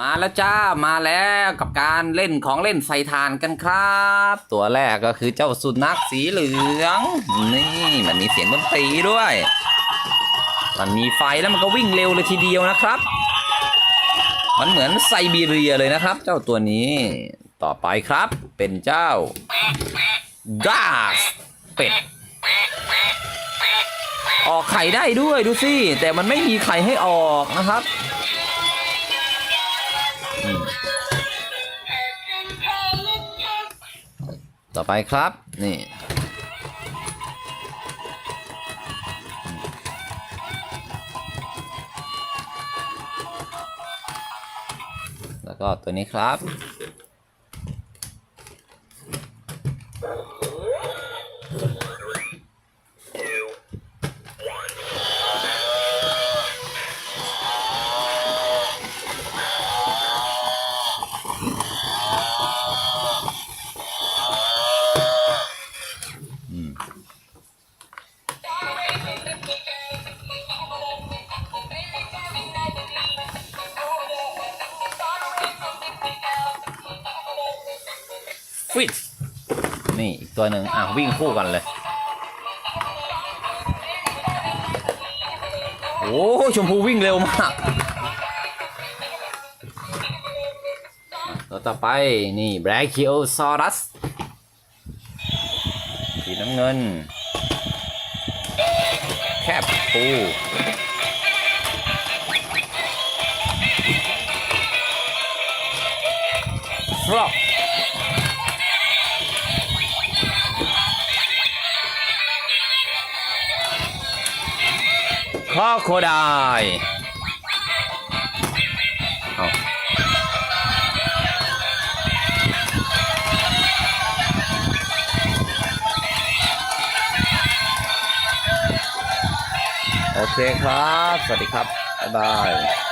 มาแล้วจ้ามาแล้วกับการเล่นของเล่นใส่ทานกันครับ ตัวแรกก็คือเจ้าสุนัขสีเหลือง นี่มันมีเสียงดนตรีด้วย มันมีไฟแล้วมันก็วิ่งเร็วเลยทีเดียวนะครับ มันเหมือนไซบีเรียเลยนะครับ เจ้าตัวนี้ต่อไปครับ เป็นเจ้ากาเป็ดออกไข่ได้ด้วยดูสิแต่มันไม่มีไข่ให้ออกนะครับ ต่อไปครับ นี่แล้วก็ตัวนี้ครับ ฟิตนี่อีกตัวหนึ่งอะวิ่งคู่กันเลย โอ้ชมพูวิ่งเร็วมากตัวต่อไปนี่แบรคิโอซอรัสสีน้ำเงิน แคบปูฟรอก คอโคไดายโอเคครับ สวัสดีครับ บ๊ายบาย